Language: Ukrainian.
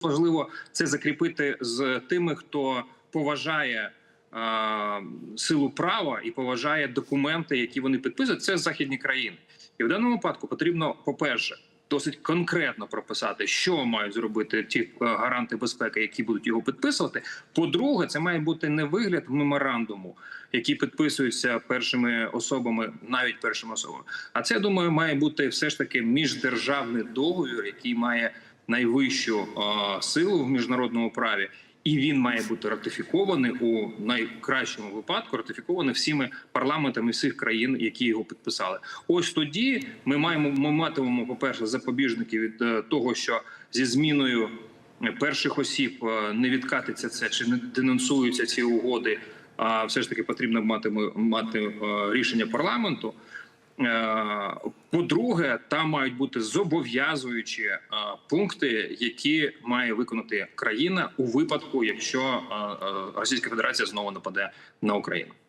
важливо це закріпити з тими, хто поважає е, силу права і поважає документи, які вони підписують. Це західні країни, і в даному випадку потрібно, по-перше, досить конкретно прописати, що мають зробити ті е, гаранти безпеки, які будуть його підписувати. По-друге, це має бути не вигляд меморандуму, який підписується першими особами, навіть першими особами. А це я думаю, має бути все ж таки міждержавний договір, який має найвищу е, силу в міжнародному праві. І він має бути ратифікований у найкращому випадку, ратифікований всіми парламентами всіх країн, які його підписали. Ось тоді ми маємо ми матимемо, по перше, запобіжники від е, того, що зі зміною перших осіб е, не відкатиться це чи не денонсуються ці угоди. А все ж таки потрібно мати мати е, рішення парламенту. Е, По-друге, там мають бути зобов'язуючі е, пункти, які має виконати країна у випадку, якщо е, Російська Федерація знову нападе на Україну.